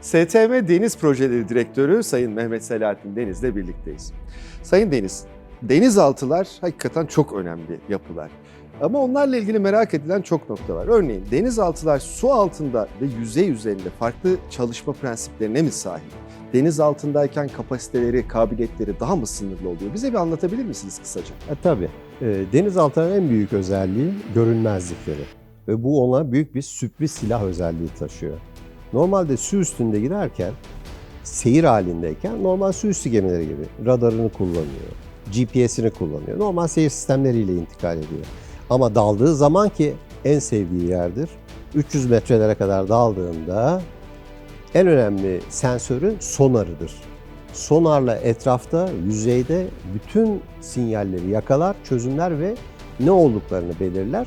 STM Deniz Projeleri Direktörü Sayın Mehmet Selahattin Deniz'le birlikteyiz. Sayın Deniz, denizaltılar hakikaten çok önemli yapılar. Ama onlarla ilgili merak edilen çok nokta var. Örneğin denizaltılar su altında ve yüzey üzerinde farklı çalışma prensiplerine mi sahip? Deniz altındayken kapasiteleri, kabiliyetleri daha mı sınırlı oluyor? Bize bir anlatabilir misiniz kısaca? E, tabii. E, denizaltıların en büyük özelliği görünmezlikleri. Ve bu ona büyük bir sürpriz silah özelliği taşıyor. Normalde su üstünde giderken, seyir halindeyken normal su üstü gemileri gibi radarını kullanıyor, GPS'ini kullanıyor. Normal seyir sistemleriyle intikal ediyor. Ama daldığı zaman ki en sevdiği yerdir. 300 metrelere kadar daldığında en önemli sensörü sonarıdır. Sonarla etrafta, yüzeyde bütün sinyalleri yakalar, çözümler ve ne olduklarını belirler.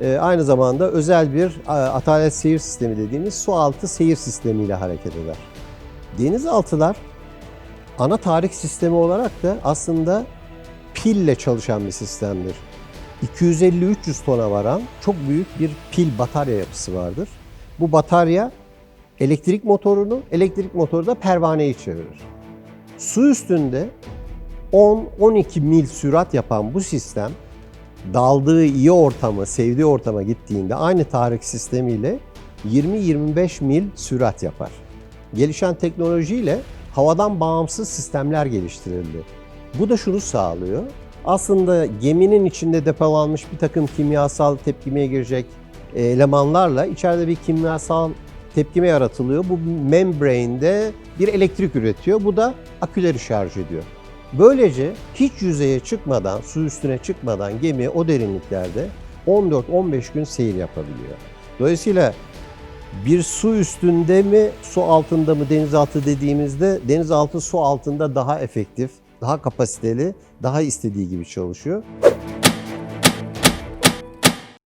Ee, aynı zamanda özel bir a, atalet seyir sistemi dediğimiz su altı seyir sistemiyle hareket eder. Denizaltılar ana tarih sistemi olarak da aslında pille çalışan bir sistemdir. 250-300 tona varan çok büyük bir pil batarya yapısı vardır. Bu batarya elektrik motorunu, elektrik motoru da pervaneyi çevirir. Su üstünde 10-12 mil sürat yapan bu sistem daldığı iyi ortamı, sevdiği ortama gittiğinde aynı tarih sistemiyle 20-25 mil sürat yapar. Gelişen teknolojiyle havadan bağımsız sistemler geliştirildi. Bu da şunu sağlıyor. Aslında geminin içinde depolanmış bir takım kimyasal tepkimeye girecek e, elemanlarla içeride bir kimyasal tepkime yaratılıyor. Bu membrane'de bir elektrik üretiyor. Bu da aküleri şarj ediyor. Böylece hiç yüzeye çıkmadan, su üstüne çıkmadan gemi o derinliklerde 14-15 gün seyir yapabiliyor. Dolayısıyla bir su üstünde mi, su altında mı denizaltı dediğimizde denizaltı su altında daha efektif, daha kapasiteli, daha istediği gibi çalışıyor.